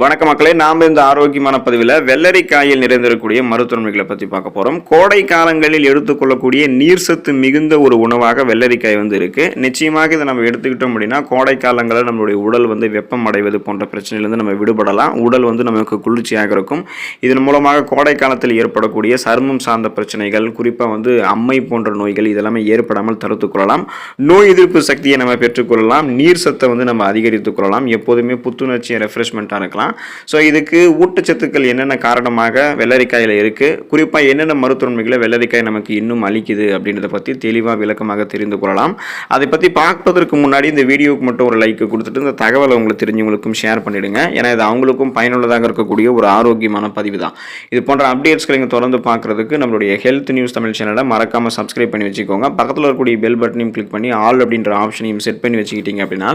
வணக்க மக்களே நாம் இந்த ஆரோக்கியமான பதிவில் வெள்ளரிக்காயில் நிறைந்திருக்கக்கூடிய மருத்துவமைகளை பற்றி பார்க்க போகிறோம் கோடை காலங்களில் எடுத்துக்கொள்ளக்கூடிய நீர் சத்து மிகுந்த ஒரு உணவாக வெள்ளரிக்காய் வந்து இருக்குது நிச்சயமாக இதை நம்ம எடுத்துக்கிட்டோம் அப்படின்னா கோடை காலங்களில் நம்மளுடைய உடல் வந்து வெப்பம் அடைவது போன்ற பிரச்சனையிலேருந்து நம்ம விடுபடலாம். உடல் வந்து நமக்கு குளிர்ச்சியாக இருக்கும். இதன் மூலமாக கோடை காலத்தில் ஏற்படக்கூடிய சருமம் சார்ந்த பிரச்சனைகள் குறிப்பாக வந்து அம்மை போன்ற நோய்கள் இதெல்லாமே ஏற்படாமல் தடுத்துக்கொள்ளலாம் நோய் எதிர்ப்பு சக்தியை நம்ம பெற்றுக்கொள்ளலாம் நீர் சத்தை வந்து நம்ம அதிகரித்துக் கொள்ளலாம். எப்போதுமே புத்துணர்ச்சியை ரெஃப்ரெஷ்மெண்ட்டாக இருக்கலாம். ஸோ இதுக்கு ஊட்டச்சத்துக்கள் என்னென்ன காரணமாக வெள்ளரிக்காயில் இருக்குது குறிப்பாக என்னென்ன மருத்துவன்மைகளை வெள்ளரிக்காய் நமக்கு இன்னும் அளிக்குது அப்படின்றத பற்றி தெளிவாக விளக்கமாக தெரிந்து கொள்ளலாம். அதை பற்றி பார்ப்பதற்கு முன்னாடி இந்த வீடியோவுக்கு மட்டும் ஒரு லைக் கொடுத்துட்டு இந்த தகவலை உங்களுக்கு தெரிஞ்சவங்களுக்கும் ஷேர் பண்ணிடுங்க. ஏன்னா இது அவங்களுக்கும் பயனுள்ளதாக இருக்கக்கூடிய ஒரு ஆரோக்கியமான பதிவு தான். இது போன்ற அப்டேட்ஸ்களை நீங்கள் தொடர்ந்து பார்க்குறதுக்கு நம்மளுடைய ஹெல்த் நியூஸ் தமிழ் சேனலை மறக்காமல் சப்ஸ்கிரைப் பண்ணி வச்சுக்கோங்க. பக்கத்தில் இருக்கக்கூடிய பெல் பட்டனையும் கிளிக் பண்ணி ஆல் அப்படின்ற ஆப்ஷனையும் செட் பண்ணி வச்சுக்கிட்டீங்க அப்படின்னா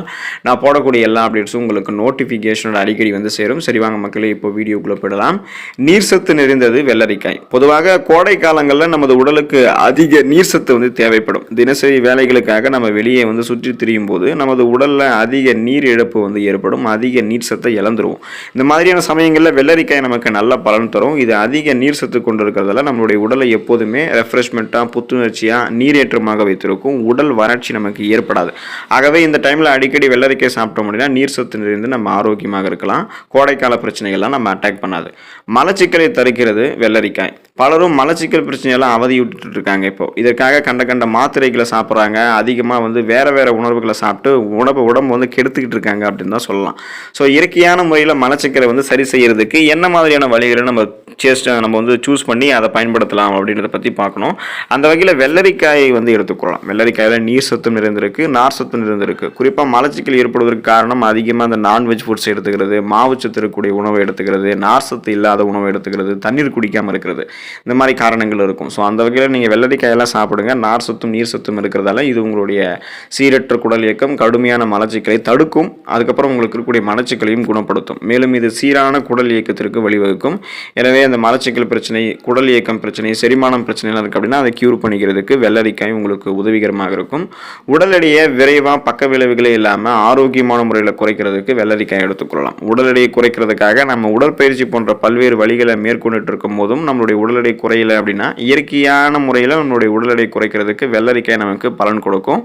நான் போடக்கூடிய எல்லா அப்டேட்ஸும் உங்களுக்கு நோட்டிஃபிகேஷனோட அடிக்கடி வந்து சேரும். சரி வாங்க மக்களே இப்போ வீடியோக்குள்ளே போயிடலாம். நீர் சத்து நிறைந்தது வெள்ளரிக்காய். பொதுவாக கோடை காலங்களில் நமது உடலுக்கு அதிக நீர் சத்து வந்து தேவைப்படும். தினசரி வேலைகளுக்காக நம்ம வெளியே வந்து சுற்றி திரியும் போது நமது உடலில் அதிக நீர் இழப்பு வந்து ஏற்படும். அதிக நீர் சத்தை இழந்துருவோம். இந்த மாதிரியான சமயங்களில் வெள்ளரிக்காய் நமக்கு நல்ல பலன் தரும். இது அதிக நீர் சத்து கொண்டு இருக்கிறதால நம்மளுடைய உடலை எப்போதுமே ரெஃப்ரெஷ்மெண்ட்டாக புத்துணர்ச்சியாக நீரேற்றமாக வைத்திருக்கும். உடல் வறட்சி நமக்கு ஏற்படாது. ஆகவே இந்த டைமில் அடிக்கடி வெள்ளரிக்காய் சாப்பிட்டோம் அப்படின்னா நீர் சத்து நிறைந்து நம்ம ஆரோக்கியமாக இருக்கலாம். கோடைக்கால பிரச்சனைகள்லாம் நம்ம அட்டாக் பண்ணாது. மலச்சிக்கலை தருக்கிறது வெள்ளரிக்காய். பலரும் மலச்சிக்கல் பிரச்சனையெல்லாம் விட்டுட்டு இருக்காங்க இப்போ. இதற்காக கண்ட கண்ட மாத்திரைகளை சாப்பிட்றாங்க. அதிகமாக வந்து வேற வேற உணவுகளை சாப்பிட்டு உணவு உடம்பு வந்து கெடுத்துக்கிட்டு இருக்காங்க அப்படின்னு தான் சொல்லலாம். ஸோ இயற்கையான முறையில் மலச்சிக்கலை வந்து சரி செய்யறதுக்கு என்ன மாதிரியான வழிகளை நம்ம சேஸ்ட் நம்ம வந்து சூஸ் பண்ணி அதை பயன்படுத்தலாம் அப்படின்றத பற்றி பார்க்கணும். அந்த வகையில் வெள்ளரிக்காயை வந்து எடுத்துக்கொள்ளலாம் வெள்ளரிக்காயில் நீர் சத்து நிறைந்திருக்கு நார் சத்து நிறைந்திருக்கு. குறிப்பாக மலச்சிக்கல் ஏற்படுவதற்கு காரணம் அதிகமாக அந்த நான்வெஜ் ஃபுட்ஸ் எடுத்துக்கிறது மாவு சத்து இருக்கக்கூடிய உணவை எடுத்துக்கிறது நார் சத்து இல்லாத உணவை எடுத்துக்கிறது தண்ணீர் குடிக்காமல் இருக்கிறது. இந்த மாதிரி காரணங்கள் இருக்கும். ஸோ அந்த வகையில் நீங்கள் வெள்ளரிக்காயெல்லாம் சாப்பிடுங்க. நார் சத்தும் நீர் சத்தும் இருக்கிறதால இது உங்களுடைய சீரற்ற குடல் இயக்கம் கடுமையான மலச்சிக்கலை தடுக்கும். அதுக்கப்புறம் உங்களுக்கு இருக்கக்கூடிய மலச்சிக்கலையும் குணப்படுத்தும். மேலும் இது சீரான குடல் இயக்கத்திற்கு வழிவகுக்கும். எனவே அந்த மலச்சிக்கல் பிரச்சனை குடல் இயக்கம் பிரச்சனை செரிமானம் பிரச்சனைலாம் இருக்குது அப்படின்னா அதை க்யூர் பண்ணிக்கிறதுக்கு வெள்ளரிக்காய் உங்களுக்கு உதவிகரமாக இருக்கும். உடல் எடையை விரைவாக பக்க விளைவுகளே இல்லாமல் ஆரோக்கியமான முறையில் குறைக்கிறதுக்கு வெள்ளரிக்காய் எடுத்துக்கொள்ளலாம் உடல் எடையை குறைக்கிறதுக்காக நம்ம உடற்பயிற்சி போன்ற பல்வேறு வழிகளை மேற்கொண்டுட்டு இருக்கும் போதும் நம்மளுடைய உடல் எடை குறையலை அப்படின்னா இயற்கையான முறையில் நம்மளுடைய உடல் எடை குறைக்கிறதுக்கு வெள்ளரிக்காய் நமக்கு பலன் கொடுக்கும்.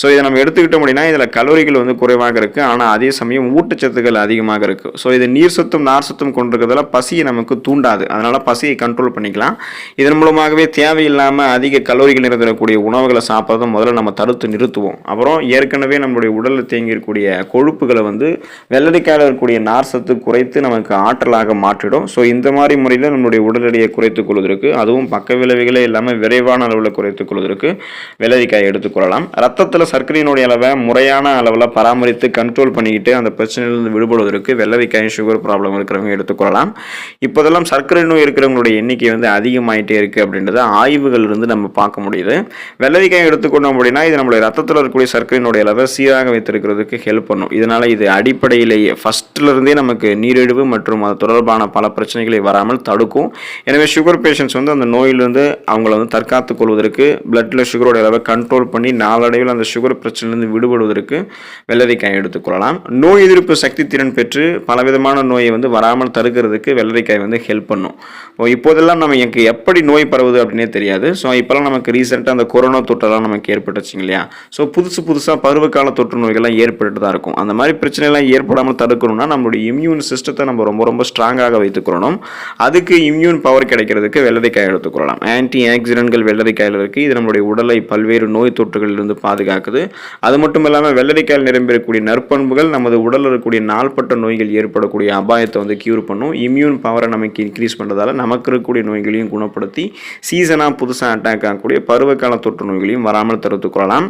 ஸோ இதை நம்ம எடுத்துக்கிட்டோம் அப்படின்னா இதில் கலோரிகள் வந்து குறைவாக இருக்குது ஆனால் அதே சமயம் ஊட்டச்சத்துக்கள் அதிகமாக இருக்குது ஸோ இது நீர் சத்தும் நார் சத்தும் கொண்டிருக்கிறதுல பசியை நமக்கு தூண்டாது. அதனால் பசியை கண்ட்ரோல் பண்ணிக்கலாம். இதன் மூலமாகவே தேவையில்லாமல் அதிக கலோரிகள் நிறைந்திருக்கக்கூடிய உணவுகளை சாப்பிட்றத முதல்ல நம்ம தடுத்து நிறுத்துவோம். அப்புறம் ஏற்கனவே நம்மளுடைய உடலில் தேங்கி இருக்கக்கூடிய கொழுப்புகளை வந்து வெள்ளரிக்காயில் இருக்கக்கூடிய நார் சத்து குறைத்து நமக்கு ஆற்றலாக மாற்றிடும். ஸோ இந்த மாதிரி முறையில் நம்மளுடைய உடல் எடையை குறைத்துக் கொள்வதற்கு அதுவும் பக்க விளைவுகளே இல்லாமல் விரைவான அளவில் குறைத்துக் கொள்வதற்கு வெள்ளரிக்காயை எடுத்துக்கொள்ளலாம் ரத்தத்தில் சர்க்கரையினுடைய அளவை முறையான அளவில் பராமரித்து கண்ட்ரோல் பண்ணிக்கிட்டு அந்த பிரச்சனையிலிருந்து விடுபடுவதற்கு வெள்ளரிக்காய் சுகர் ப்ராப்ளம் இருக்கிறவங்க எடுத்துக்கொள்ளலாம் இப்போதெல்லாம் சர்க்கரை சர்க்கரை நோய் இருக்கிறவங்களுடைய எண்ணிக்கை வந்து அதிகமாயிட்டே இருக்குது அப்படின்றத ஆய்வுகள் இருந்து நம்ம பார்க்க முடியுது. வெள்ளரிக்காய் எடுத்துக்கொண்டோம் அப்படின்னா இது நம்மளுடைய ரத்தத்தில் இருக்கக்கூடிய சர்க்கரையினுடைய அளவை சீராக வைத்திருக்கிறதுக்கு ஹெல்ப் பண்ணும். இதனால் இது அடிப்படையிலேயே ஃபஸ்ட்டில் இருந்தே நமக்கு நீரிழிவு மற்றும் அது தொடர்பான பல பிரச்சனைகளை வராமல் தடுக்கும். எனவே சுகர் பேஷண்ட்ஸ் வந்து அந்த நோயிலிருந்து அவங்கள வந்து தற்காத்துக் கொள்வதற்கு பிளட்டில் சுகரோட அளவை கண்ட்ரோல் பண்ணி நாளடைவில் அந்த சுகர் பிரச்சனையிலிருந்து விடுபடுவதற்கு வெள்ளரிக்காய் எடுத்துக்கொள்ளலாம் நோய் எதிர்ப்பு சக்தி திறன் பெற்று பலவிதமான நோயை வந்து வராமல் தடுக்கிறதுக்கு வெள்ளரிக்காய் வந்து ஹெல்ப் பண்ணும். ஓ, இப்போதெல்லாம் நம்ம எனக்கு எப்படி நோய் பரவுது அப்படின்னே தெரியாது. ஸோ இப்போல்லாம் நமக்கு ரீசெண்டாக அந்த கொரோனா தொற்றெல்லாம் நமக்கு ஏற்பட்டுச்சுங்க இல்லையா? ஸோ புதுசு புதுசாக பருவகால தொற்று நோய்கள்லாம் ஏற்பட்டு தான் இருக்கும். அந்த மாதிரி பிரச்சனைலாம் ஏற்படாமல் தடுக்கணும்னா நம்மளுடைய இம்யூன் சிஸ்டத்தை நம்ம ரொம்ப ரொம்ப ஸ்ட்ராங்காக வைத்துக்கொள்ளணும். அதுக்கு இம்யூன் பவர் கிடைக்கிறதுக்கு வெள்ளரிக்காய் எடுத்துக்கொள்ளலாம். ஆன்டி ஆக்சிடென்ட்கள் வெள்ளரிக்காயில் இருக்குது இது நம்மளுடைய உடலை பல்வேறு நோய் தொற்றுகளிலிருந்து பாதுகாக்குது. அது மட்டும் இல்லாமல் வெள்ளரிக்காயில் நிரம்பியிருக்கக்கூடிய நற்பண்புகள் நமது உடலில் இருக்கக்கூடிய நாள்பட்ட நோய்கள் ஏற்படக்கூடிய அபாயத்தை வந்து க்யூர் பண்ணும். இம்யூன் பவரை நமக்கு இன்க்ரீஸ் பண்ணுறதால நமக்கு இருக்கக்கூடிய நோய்களையும் குணப்படுத்தி சீசனாக புதுசாக அட்டாக் ஆகக்கூடிய பருவகால தொற்று நோய்களையும் வராமல் தடுத்துக்கொள்ளலாம்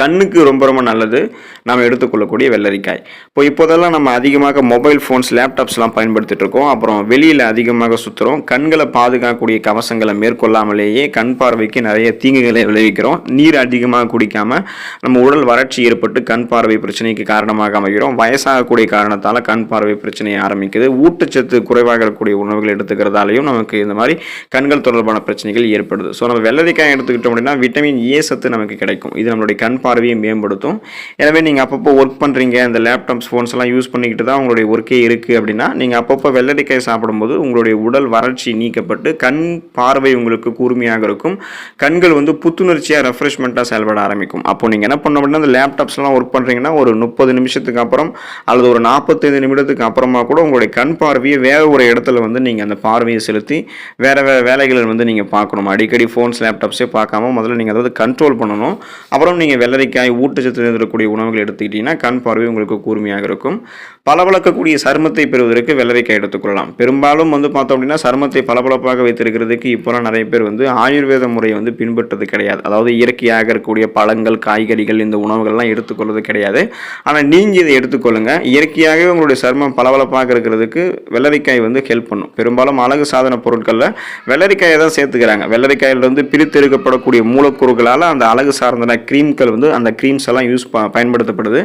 கண்ணுக்கு ரொம்ப ரொம்ப நல்லது. நாம் எடுத்துக்கொள்ளக்கூடிய வெள்ளரிக்காய். இப்போ இப்போதெல்லாம் நம்ம அதிகமாக மொபைல் ஃபோன்ஸ் லேப்டாப்ஸ்லாம் பயன்படுத்திட்டு இருக்கோம். அப்புறம் வெளியில் அதிகமாக சுற்றுறோம் கண்களை பாதுகாக்கக்கூடிய கவசங்களை மேற்கொள்ளாமலேயே கண் பார்வைக்கு நிறைய தீங்குகளை விளைவிக்கிறோம். நீர் அதிகமாக குடிக்காமல் நம்ம உடல் வறட்சி ஏற்பட்டு கண் பார்வை பிரச்சனைக்கு காரணமாக அமைகிறோம். வயசாகக்கூடிய காரணத்தால் கண் பார்வை பிரச்சனை ஆரம்பிக்குது. ஊட்டச்சத்து குறைவாக இருக்கக்கூடிய உணவுகள் எடுத்துக்கிறதாலையும் நமக்கு இந்த மாதிரி கண்கள் தொடர்பான பிரச்சனைகள் ஏற்படுது. ஸோ நம்ம வெள்ளரிக்காய் எடுத்துக்கிட்டோம் அப்படின்னா விட்டமின் ஏ சத்து நமக்கு கிடைக்கும். இது நம்மளுடைய கண் கண் பார்வையை மேம்படுத்தும். எனவே நீங்கள் அப்பப்போ ஒர்க் பண்ணுறீங்க இந்த லேப்டாப்ஸ் ஃபோன்ஸ் எல்லாம் யூஸ் பண்ணிக்கிட்டு தான் உங்களுடைய ஒர்க்கே இருக்குது அப்படின்னா நீங்கள் அப்பப்போ வெள்ளரிக்காய் சாப்பிடும்போது உங்களுடைய உடல் வறட்சி நீக்கப்பட்டு கண் பார்வை உங்களுக்கு கூர்மையாக இருக்கும். கண்கள் வந்து புத்துணர்ச்சியாக ரெஃப்ரெஷ்மெண்ட்டாக செயல்பட ஆரம்பிக்கும். அப்போ நீங்கள் என்ன பண்ண அப்படின்னா அந்த லேப்டாப்ஸ்லாம் ஒர்க் பண்ணுறீங்கன்னா ஒரு முப்பது நிமிஷத்துக்கு அப்புறம் அல்லது ஒரு நாற்பத்தைந்து நிமிடத்துக்கு அப்புறமா கூட உங்களுடைய கண் பார்வையை வேறு ஒரு இடத்துல வந்து நீங்கள் அந்த பார்வையை செலுத்தி வேறு வேறு வேலைகளை வந்து நீங்கள் பார்க்கணும். அடிக்கடி ஃபோன்ஸ் லேப்டாப்ஸே பார்க்காம முதல்ல நீங்கள் அதாவது கண்ட்ரோல் பண்ணணும். அப்புறம் நீங்கள் வெள்ளரிக்காய் ஊட்டச்சத்து இருக்கக்கூடிய உணவுகள் எடுத்துக்கிட்டீங்கன்னா கண் பார்வை உங்களுக்கு கூர்மையாக இருக்கும். பளபளக்கக்கூடிய சருமத்தை பெறுவதற்கு வெள்ளரிக்காய் எடுத்துக்கொள்ளலாம் பெரும்பாலும் வந்து பார்த்தோம் அப்படின்னா சருமத்தை பளபளப்பாக வைத்திருக்கிறதுக்கு இப்போலாம் நிறைய பேர் வந்து ஆயுர்வேத முறையை வந்து பின்பற்றது கிடையாது. அதாவது இயற்கையாக இருக்கக்கூடிய பழங்கள் காய்கறிகள் இந்த உணவுகள்லாம் எடுத்துக்கொள்வது கிடையாது. ஆனால் நீங்கள் இதை எடுத்துக்கொள்ளுங்கள் இயற்கையாகவே உங்களுடைய சருமம் பளபளப்பாக இருக்கிறதுக்கு வெள்ளரிக்காய் வந்து ஹெல்ப் பண்ணும். பெரும்பாலும் அழகு சாதன பொருட்களில் வெள்ளரிக்காயை தான் சேர்த்துக்கிறாங்க. வெள்ளரிக்காயிலிருந்து பிரித்தெடுக்கப்படக்கூடிய மூலக்கூறுகளால் அந்த அழகு சார்ந்த க்ரீம்கள் வந்து அந்த க்ரீம்ஸ் எல்லாம் யூஸ் பயன்படுத்தப்படுது.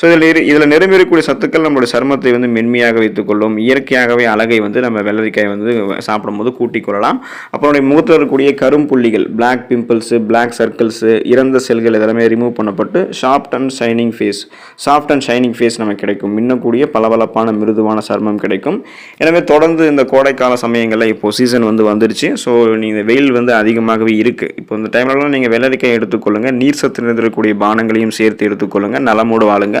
ஸோ இதில் இதில் நிரம்பியிருக்கக்கூடிய சத்துக்கள் நம்மளுடைய சருமத்தை வந்து மென்மையாக வைத்துக்கொள்ளும் இயற்கையாகவே அழகை வந்து நம்ம வெள்ளரிக்காய் வந்து சாப்பிடும்போது கூட்டிக் கொள்ளலாம். அப்புறம் முகத்தில் இருக்கக்கூடிய கரும்புள்ளிகள் பிளாக் பிம்பிள்ஸு பிளாக் சர்க்கிள்ஸு இறந்த செல்கள் இதெல்லாமே remove Pannapattu soft and shining face soft and shining face நமக்கு கிடைக்கும். மின்னக்கூடிய பளபளப்பான மிருதுவான சர்மம் கிடைக்கும். எனவே தொடர்ந்து இந்த கோடைக்கால சமயங்களில் இப்போ சீசன் வந்து வந்துருச்சு. ஸோ நீங்கள் வெயில் வந்து அதிகமாகவே இருக்குது இப்போ இந்த டைம்லலாம் நீங்கள் வெள்ளரிக்காய் எடுத்துக்கொள்ளுங்கள் நீர் சத்து நிறைந்திருக்கக்கூடிய பானங்களையும் சேர்த்து எடுத்துக்கொள்ளுங்கள் நலமோடு வாழுங்க.